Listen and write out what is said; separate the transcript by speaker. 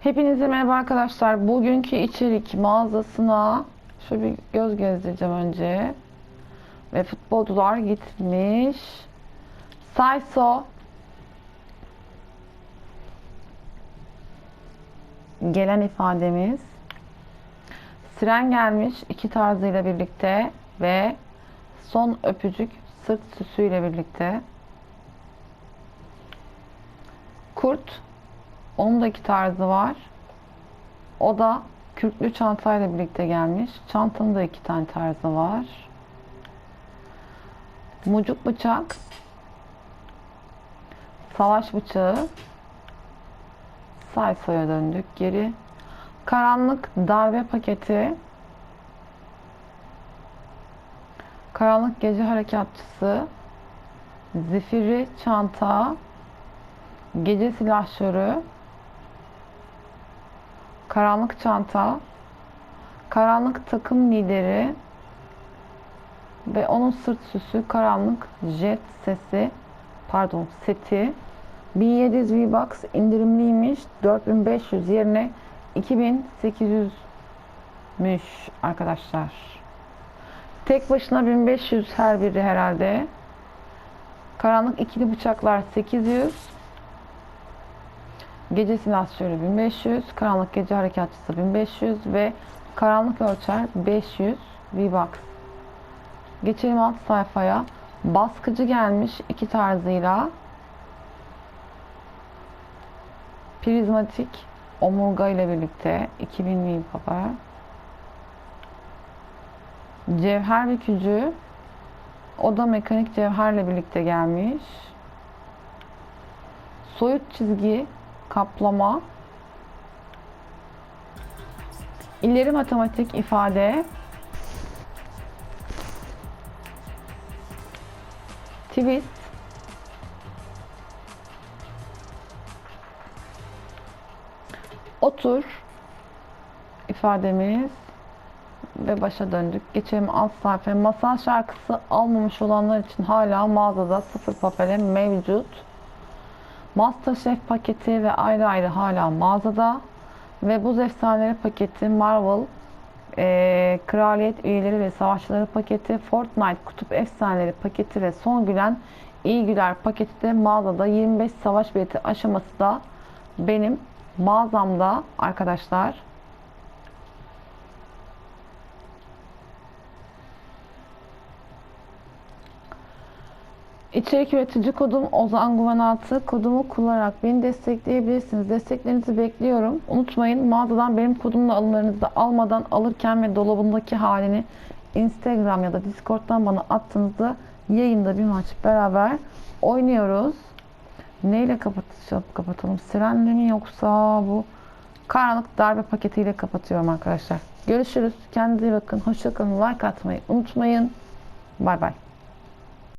Speaker 1: Hepinize merhaba arkadaşlar. Bugünkü içerik mağazasına şöyle bir göz gezdireceğim önce. Ve futbolcular gitmiş. Sayso gelen ifademiz Siren gelmiş iki tarzıyla birlikte ve son öpücük sırt süsüyle birlikte. Kurt onun da iki tarzı var. O da kürklü çantayla birlikte gelmiş. Çantanın da iki tane tarzı var. Mucuk bıçak. Savaş bıçağı. Sayfaya döndük geri. Karanlık darbe paketi. Karanlık gece harekatçısı. Zifiri çanta. Gece silahşörü. Karanlık çanta. Karanlık takım lideri. Ve onun sırt süsü karanlık jet sesi. Pardon seti. 1700 V-Bucks indirimliymiş. 4500 yerine 2800'müş arkadaşlar. Tek başına 1500 her biri herhalde. Karanlık ikili bıçaklar 800. Gece silahşörü 1500. Karanlık gece harekatçısı 1500 ve karanlık ölçer 500 V-Bucks. Geçelim alt sayfaya. Baskıcı gelmiş iki tarzıyla. Prizmatik omurga ile birlikte 2000 V-Bucks'a. Cevher bükücü o da mekanik cevherle birlikte gelmiş. Soyut çizgi kaplama ileri matematik ifade twist otur ifademiz ve başa döndük. Geçelim alt sayfaya. Masal şarkısı almamış olanlar için hala mağazada sıfır papele mevcut. Masterchef paketi ve ayrı ayrı hala mağazada. Ve buz efsaneleri paketi Marvel e, Kraliyet üyeleri ve savaşçıları paketi Fortnite kutup efsaneleri paketi ve son gülen iyi güler paketi de mağazada 25 savaş bileti aşaması da benim mağazamda arkadaşlar. İçerik üretici kodum Ozan Guvenatı. Kodumu kullanarak beni destekleyebilirsiniz. Desteklerinizi bekliyorum. Unutmayın mağazadan benim kodumla alımlarınızı da almadan alırken ve dolabındaki halini Instagram ya da Discord'dan bana attığınızda yayında bir maç beraber oynuyoruz. Neyle kapatacağım, kapatalım? Sirenle mi yoksa bu karanlık darbe paketiyle kapatıyorum arkadaşlar. Görüşürüz. Kendinize iyi bakın. Hoşçakalın. Like atmayı unutmayın. Bay bay.